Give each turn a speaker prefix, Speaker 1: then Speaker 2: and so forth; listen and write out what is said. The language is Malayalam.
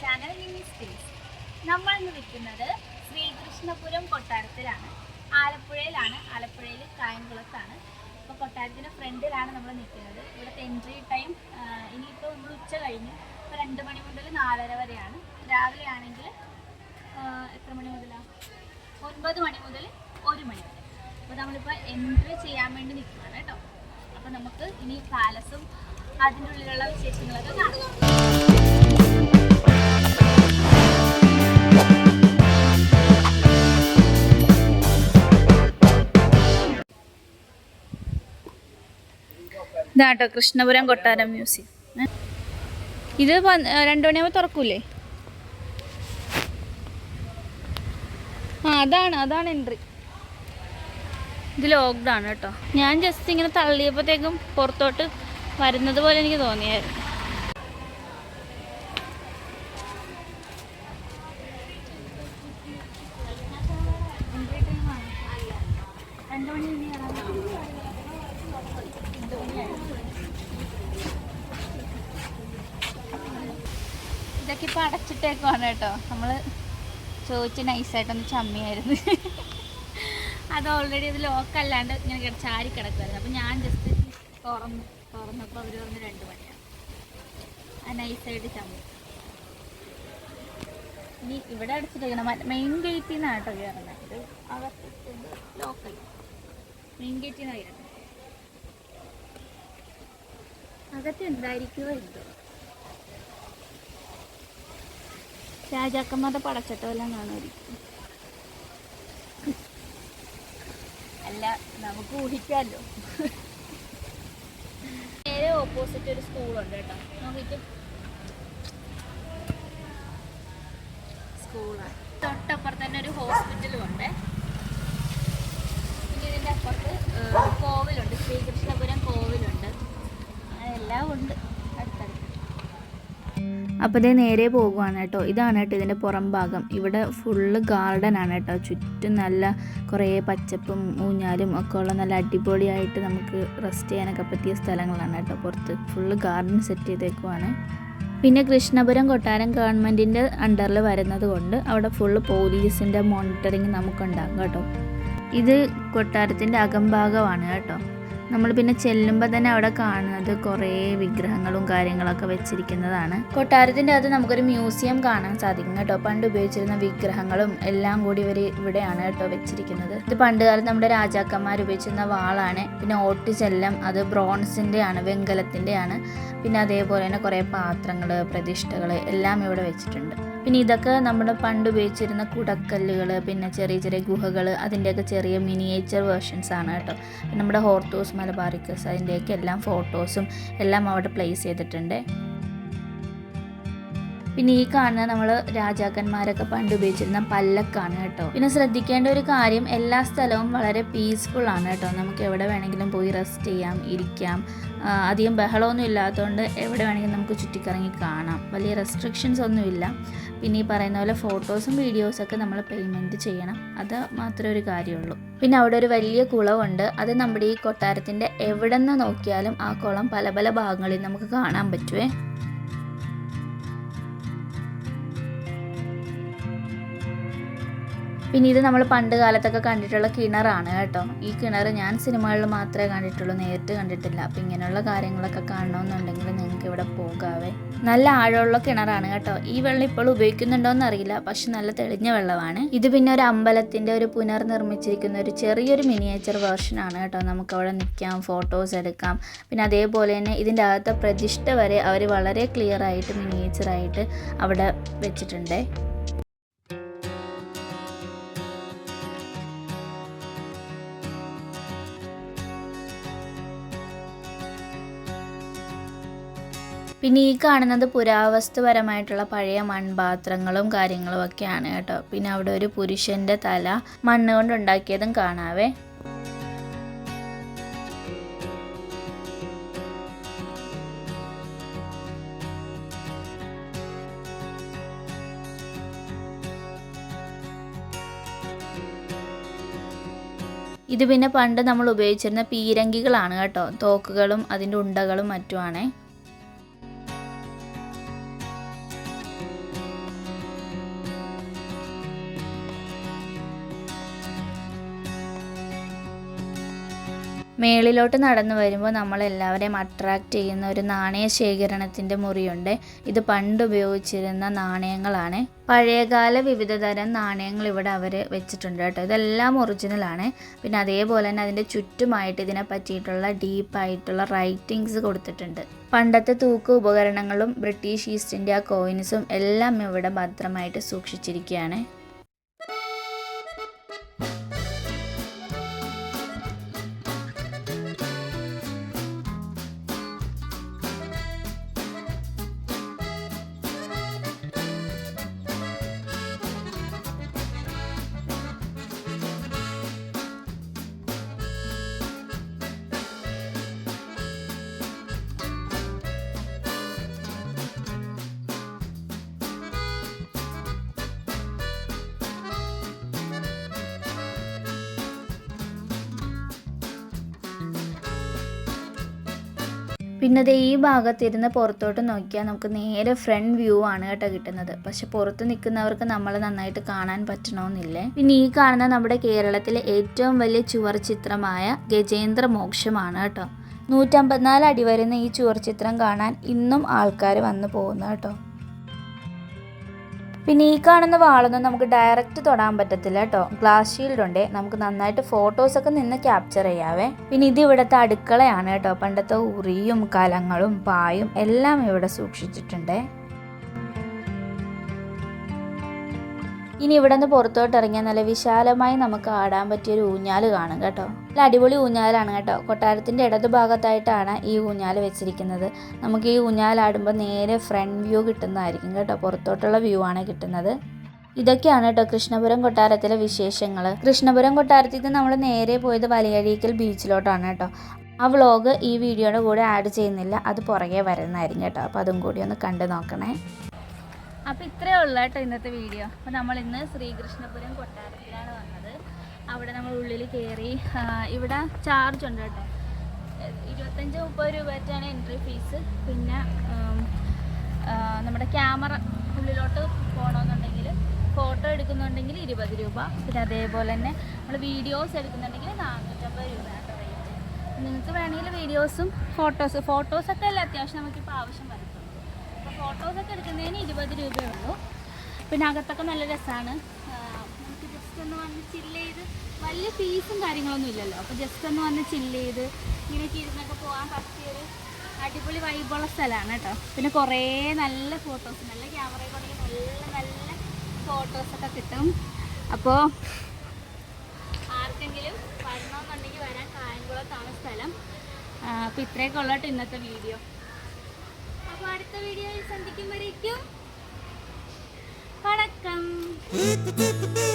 Speaker 1: ചാനൽ മിനി സ്പേസ് നമ്മൾ ഇന്ന് നിൽക്കുന്നത് ശ്രീകൃഷ്ണപുരം കൊട്ടാരത്തിലാണ്. ആലപ്പുഴയിലാണ്. ആലപ്പുഴയിൽ കായംകുളത്താണ്. അപ്പോൾ കൊട്ടാരത്തിന്റെ ഫ്രണ്ടിലാണ് നമ്മൾ നിൽക്കുന്നത് ഇവിടുത്തെ എൻട്രി ടൈം ഇനിയിപ്പോൾ നമ്മൾ ഉച്ച കഴിഞ്ഞു ഇപ്പോൾ രണ്ട് മണി മുതൽ നാലര വരെയാണ്. രാവിലെ ആണെങ്കിൽ എത്ര മണി മുതലാണ് ഒൻപത് മണി മുതൽ ഒരു മണി വരെ. അപ്പോൾ നമ്മളിപ്പോൾ എൻട്രി ചെയ്യാൻ വേണ്ടി നിൽക്കുകയാണ് കേട്ടോ. അപ്പോൾ നമുക്ക് ഇനി പാലസും അതിന്റെ ഉള്ളിലുള്ള വിശേഷങ്ങളൊക്കെ കാണാം. ഇതാട്ടോ കൃഷ്ണപുരം കൊട്ടാരം മ്യൂസിയം. ഇത് രണ്ടു രണ്ട് മണിയാകുമ്പോൾ തുറക്കൂലേ? ആ അതാണ് അതാണ് എൻട്രി ഇത് ലോക്ക്ഡ് ആണ് കേട്ടോ. ഞാൻ ജസ്റ്റ് ഇങ്ങനെ തള്ളിയപ്പോഴത്തേക്കും പുറത്തോട്ട് വരുന്നത് പോലെ എനിക്ക് തോന്നിയായിരുന്നു. ഇതൊക്കെ ഇപ്പൊ അടച്ചിട്ടേക്കുവാണ് കേട്ടോ. നമ്മൾ ചോദിച്ച് നൈസായിട്ടൊന്ന് ചമ്മിയായിരുന്നു. അത് ഓൾറെഡി അത് ലോക്ക് അല്ലാണ്ട് ഇങ്ങനെ ചാരി കിടക്കുമായിരുന്നു അപ്പം ഞാൻ ജസ്റ്റ് തുറന്നു തുറന്നപ്പോൾ അവർ പറഞ്ഞ് രണ്ട് മണിയാണ് ആ നൈസായിട്ട് ചമ്മി. ഇനി ഇവിടെ അടച്ചിട്ടേക്കണം മെയിൻ ഗേറ്റിൽ നിന്നാണ് കേട്ടോ കയറുന്നത് ഇത് അകത്ത് ലോക്കൽ മെയിൻ ഗേറ്റിൽ നിന്നാണ് കയറുന്നത് അകത്ത് എന്തായിരിക്കുമോ എന്തോ രാജാക്കന്മാരുടെ പടച്ചട്ടമെല്ലാം കാണുമായിരിക്കും. അല്ല നമുക്ക് ഊഹിക്കാമല്ലോ. നേരെ ഓപ്പോസിറ്റ് ഒരു സ്കൂളുണ്ട് കേട്ടോ. നോക്കിട്ട് സ്കൂളാണ് തൊട്ടപ്പുറത്ത് തന്നെ ഒരു ഹോസ്പിറ്റലും ഉണ്ട്. പിന്നെ ഇതിന്റെ അപ്പുറത്ത് കോവിലുണ്ട്. ശ്രീകൃഷ്ണപുരം കോവിലുണ്ട്. എല്ലാം ഉണ്ട്. അപ്പോൾ ഇതേ നേരെ പോകുവാണ് കേട്ടോ. ഇതാണ് കേട്ടോ ഇതിന്റെ പുറം ഭാഗം. ഇവിടെ ഫുള്ള് ആണ് കേട്ടോ. ചുറ്റും നല്ല കുറേ പച്ചപ്പും ഊഞ്ഞാലും ഒക്കെ ഉള്ള നല്ല അടിപൊളിയായിട്ട് നമുക്ക് റെസ്റ്റ് ചെയ്യാനൊക്കെ പറ്റിയ സ്ഥലങ്ങളാണ് കേട്ടോ പുറത്ത്. ഫുള്ള് ഗാർഡൻ സെറ്റ് ചെയ്തേക്കുവാണ്. പിന്നെ കൃഷ്ണപുരം കൊട്ടാരം ഗവൺമെന്റിന്റെ അണ്ടറിൽ വരുന്നത് കൊണ്ട് അവിടെ ഫുള്ള് പോലീസിന്റെ മോണിറ്ററിങ് നമുക്കുണ്ടാകും കേട്ടോ. ഇത് കൊട്ടാരത്തിന്റെ അകംഭാഗമാണ് കേട്ടോ. നമ്മൾ പിന്നെ ചെല്ലുമ്പോൾ തന്നെ അവിടെ കാണുന്നത് കുറേ വിഗ്രഹങ്ങളും കാര്യങ്ങളൊക്കെ വെച്ചിരിക്കുന്നതാണ്. കൊട്ടാരത്തിന്റെ അകത്ത് നമുക്കൊരു മ്യൂസിയം കാണാൻ സാധിക്കും കേട്ടോ. പണ്ട് ഉപയോഗിച്ചിരുന്ന വിഗ്രഹങ്ങളും എല്ലാം കൂടി ഇവർ ഇവിടെയാണ് കേട്ടോ വെച്ചിരിക്കുന്നത്. ഇത് പണ്ട് കാലത്ത് നമ്മുടെ രാജാക്കന്മാർ ഉപയോഗിച്ചിരുന്ന വാളാണ്. പിന്നെ ഓട്ടുചെല്ലം അത് ബ്രോൺസിന്റെ ആണ് വെങ്കലത്തിന്റെ ആണ് പിന്നെ അതേപോലെ തന്നെ കുറേ പാത്രങ്ങൾ പ്രതിഷ്ഠകൾ എല്ലാം ഇവിടെ വെച്ചിട്ടുണ്ട്. പിന്നെ ഇതൊക്കെ നമ്മൾ പണ്ട് ഉപയോഗിച്ചിരുന്ന കുടക്കല്ലുകൾ പിന്നെ ചെറിയ ചെറിയ ഗുഹകൾ അതിന്റെയൊക്കെ ചെറിയ മിനിയേച്ചർ വേർഷൻസ് ആണ് കേട്ടോ. നമ്മുടെ ഹോർത്തോസ് മലബാറിക്കസ് അതിന്റെയൊക്കെ എല്ലാം ഫോട്ടോസും എല്ലാം അവിടെ പ്ലേസ് ചെയ്തിട്ടുണ്ട്. പിന്നെ ഈ കാണുന്ന നമ്മൾ രാജാക്കന്മാരൊക്കെ പണ്ട് ഉപയോഗിച്ചിരുന്ന പല്ലക്കാണ് കേട്ടോ. പിന്നെ ശ്രദ്ധിക്കേണ്ട ഒരു കാര്യം എല്ലാ സ്ഥലവും വളരെ പീസ്ഫുൾ ആണ് കേട്ടോ. നമുക്ക് എവിടെ വേണമെങ്കിലും പോയി റെസ്റ്റ് ചെയ്യാം ഇരിക്കാം. അധികം ബഹളമൊന്നും ഇല്ലാത്തതുകൊണ്ട് എവിടെ വേണമെങ്കിലും നമുക്ക് ചുറ്റിക്കറങ്ങി കാണാം. വലിയ റെസ്ട്രിക്ഷൻസ് ഒന്നുമില്ല പിന്നെ ഈ പറയുന്ന പോലെ ഫോട്ടോസും വീഡിയോസൊക്കെ നമ്മൾ പേയ്മെന്റ് ചെയ്യണം. അത് മാത്രമേ ഒരു കാര്യമുള്ളൂ. പിന്നെ അവിടെ ഒരു വലിയ കുളമുണ്ട് അത് നമ്മുടെ ഈ കൊട്ടാരത്തിന്റെ എവിടെ നിന്ന് നോക്കിയാലും ആ കുളം പല പല ഭാഗങ്ങളിൽ നമുക്ക് കാണാൻ പറ്റുമേ പിന്നെ ഇത് നമ്മൾ പണ്ട് കാലത്തൊക്കെ കണ്ടിട്ടുള്ള കിണറാണ് കേട്ടോ. ഈ കിണർ ഞാൻ സിനിമകളിൽ മാത്രമേ കണ്ടിട്ടുള്ളൂ നേരിട്ട് കണ്ടിട്ടില്ല. അപ്പം ഇങ്ങനെയുള്ള കാര്യങ്ങളൊക്കെ കാണണമെന്നുണ്ടെങ്കിൽ നിങ്ങൾക്ക് ഇവിടെ പോകാവേ. നല്ല ആഴമുള്ള കിണറാണ് കേട്ടോ. ഈ വെള്ളം ഇപ്പോൾ ഉപയോഗിക്കുന്നുണ്ടോയെന്ന് അറിയില്ല പക്ഷെ നല്ല തെളിഞ്ഞ വെള്ളമാണ്. ഇത് പിന്നെ ഒരു അമ്പലത്തിന്റെ ഒരു പുനർനിർമ്മിച്ചിരിക്കുന്ന ഒരു ചെറിയൊരു മിനിയേച്ചർ വേർഷനാണ് കേട്ടോ. നമുക്ക് അവിടെ നിൽക്കാം ഫോട്ടോസ് എടുക്കാം. പിന്നെ അതേപോലെ തന്നെ ഇതിന്റെ അകത്തെ പ്രതിഷ്ഠ വരെ അവർ വളരെ ക്ലിയർ ആയിട്ട് മിനിയേച്ചറായിട്ട് അവിടെ വെച്ചിട്ടുണ്ട്. പിന്നെ ഈ കാണുന്നത് പുരാവസ്തുപരമായിട്ടുള്ള പഴയ മൺപാത്രങ്ങളും കാര്യങ്ങളും ഒക്കെയാണ് കേട്ടോ. പിന്നെ അവിടെ ഒരു പുരുഷന്റെ തല മണ്ണ് കൊണ്ടുണ്ടാക്കിയതും കാണാവേ. ഇത് പിന്നെ പണ്ട് നമ്മൾ ഉപയോഗിച്ചിരുന്ന പീരങ്കികളാണ് കേട്ടോ. തോക്കുകളും അതിന്റെ ഉണ്ടകളും മറ്റുമാണേ മേളിലോട്ട് നടന്നു വരുമ്പോൾ നമ്മളെല്ലാവരെയും അട്രാക്റ്റ് ചെയ്യുന്ന ഒരു നാണയ ശേഖരണത്തിന്റെ മുറിയുണ്ട്. ഇത് പണ്ട് ഉപയോഗിച്ചിരുന്ന നാണയങ്ങളാണ്. പഴയകാല വിവിധ തരം നാണയങ്ങൾ ഇവിടെ അവർ വെച്ചിട്ടുണ്ട് കേട്ടോ. ഇതെല്ലാം ഒറിജിനലാണ് പിന്നെ അതേപോലെ തന്നെ അതിന്റെ ചുറ്റുമായിട്ട് ഇതിനെ പറ്റിയിട്ടുള്ള ഡീപ്പായിട്ടുള്ള റൈറ്റിങ്സ് കൊടുത്തിട്ടുണ്ട്. പണ്ടത്തെ തൂക്ക് ഉപകരണങ്ങളും ബ്രിട്ടീഷ് ഈസ്റ്റ് ഇന്ത്യ കോയിൻസും എല്ലാം ഇവിടെ ഭദ്രമായിട്ട് സൂക്ഷിച്ചിരിക്കുകയാണ്. പിന്നെ ദേ ഈ ഭാഗത്തിരുന്ന് പുറത്തോട്ട് നോക്കിയാൽ നമുക്ക് നേരെ ഫ്രണ്ട് വ്യൂ ആണ് കേട്ടോ കിട്ടുന്നത്. പക്ഷെ പുറത്ത് നിൽക്കുന്നവർക്ക് നമ്മളെ നന്നായിട്ട് കാണാൻ പറ്റണമെന്നില്ലേ പിന്നെ ഈ കാണുന്ന നമ്മുടെ കേരളത്തിലെ ഏറ്റവും വലിയ ചുവർ ചിത്രമായ ഗജേന്ദ്ര മോക്ഷമാണ് കേട്ടോ. നൂറ്റമ്പത്തിനാല് അടി വരുന്ന ഈ ചുവർ ചിത്രം കാണാൻ ഇന്നും ആൾക്കാർ വന്നു പോകുന്നു കേട്ടോ. പിന്നെ ഈ കാണുന്ന വാളൊന്നും നമുക്ക് ഡയറക്റ്റ് തൊടാൻ പറ്റത്തില്ല കേട്ടോ ഗ്ലാസ് ഷീൽഡ് ഉണ്ട്. നമുക്ക് നന്നായിട്ട് ഫോട്ടോസ് ഒക്കെ നിന്ന് ക്യാപ്ചർ ചെയ്യാവേ. പിന്നെ ഇത് ഇവിടുത്തെ അടുക്കളയാണ് കേട്ടോ പണ്ടത്തെ ഉറിയും കലങ്ങളും പായും എല്ലാം ഇവിടെ സൂക്ഷിച്ചിട്ടുണ്ട്. ഇനി ഇവിടെ നിന്ന് പുറത്തോട്ട് ഇറങ്ങിയാൽ നല്ല വിശാലമായി നമുക്ക് ആടാൻ പറ്റിയ ഒരു ഊഞ്ഞാൽ കാണും കേട്ടോ. നല്ല അടിപൊളി ഊഞ്ഞാലാണ് കേട്ടോ. കൊട്ടാരത്തിന്റെ ഇടതു ഭാഗത്തായിട്ടാണ് ഈ ഊഞ്ഞാൽ വെച്ചിരിക്കുന്നത്. നമുക്ക് ഈ ഊഞ്ഞാലാടുമ്പോൾ നേരെ ഫ്രണ്ട് വ്യൂ കിട്ടുന്നതായിരിക്കും കേട്ടോ. പുറത്തോട്ടുള്ള വ്യൂ ആണ് കിട്ടുന്നത്. ഇതൊക്കെയാണ് കേട്ടോ കൃഷ്ണപുരം കൊട്ടാരത്തിലെ വിശേഷങ്ങൾ കൃഷ്ണപുരം കൊട്ടാരത്തിൽ നിന്ന് നമ്മൾ നേരെ പോയത് വലിയഴീക്കൽ ബീച്ചിലോട്ടാണ് കേട്ടോ. ആ വ്ളോഗ് ഈ വീഡിയോയുടെ കൂടെ ആഡ് ചെയ്യുന്നില്ല. അത് പുറകെ വരുന്നതായിരിക്കും കേട്ടോ. അപ്പോൾ അതും കൂടി ഒന്ന് കണ്ടു നോക്കണേ. അപ്പോൾ ഇത്രയേ ഉള്ളൂ കേട്ടോ ഇന്നത്തെ വീഡിയോ. അപ്പോൾ നമ്മൾ ഇന്ന് ശ്രീകൃഷ്ണപുരം കൊട്ടാരത്തിലാണ് വന്നത്. അവിടെ നമ്മൾ ഉള്ളിൽ കയറി ഇവിടെ ചാർജ് ഉണ്ട് കേട്ടോ. ഇരുപത്തഞ്ച് മുപ്പത് രൂപ വെച്ചാണ് എൻട്രി ഫീസ് പിന്നെ നമ്മുടെ ക്യാമറ ഉള്ളിലോട്ട് പോകണമെന്നുണ്ടെങ്കിൽ ഫോട്ടോ എടുക്കുന്നുണ്ടെങ്കിൽ ഇരുപത് രൂപ. പിന്നെ അതേപോലെ തന്നെ നമ്മൾ വീഡിയോസ് എടുക്കുന്നുണ്ടെങ്കിൽ നാനൂറ്റമ്പത് രൂപയാണ് റേറ്റ് നിങ്ങൾക്ക് വേണമെങ്കിൽ വീഡിയോസും ഫോട്ടോസ് ഫോട്ടോസൊക്കെ അല്ല അത്യാവശ്യം നമുക്കിപ്പോൾ ആവശ്യം വരത്തുള്ളൂ. ഫോട്ടോസൊക്കെ എടുക്കുന്നതിന് ഇരുപത് രൂപയേ ഉള്ളൂ. പിന്നെ അകത്തൊക്കെ നല്ല രസമാണ്. നമുക്ക് ജസ്റ്റ് ഒന്ന് വന്ന് ചില്ല് ചെയ്ത് വലിയ ഫീസും കാര്യങ്ങളൊന്നും ഇല്ലല്ലോ. അപ്പോൾ ജസ്റ്റ് ഒന്ന് വന്ന് ചില്ല് ചെയ്ത് ഇങ്ങനെയൊക്കെ ഇരുന്നൊക്കെ പോകാൻ പറ്റിയൊരു അടിപൊളി വൈബുള്ള സ്ഥലമാണ് കേട്ടോ. പിന്നെ കുറേ നല്ല ഫോട്ടോസ് നല്ല ക്യാമറയിൽ കൊണ്ടെങ്കിൽ നല്ല നല്ല ഫോട്ടോസൊക്കെ കിട്ടും. അപ്പോൾ ആർക്കെങ്കിലും വരണമെന്നുണ്ടെങ്കിൽ വരാൻ കായംകുളത്താണ് സ്ഥലം. അപ്പോൾ ഇത്രയൊക്കെ ഉള്ളട്ടോ ഇന്നത്തെ വീഡിയോ Para cá.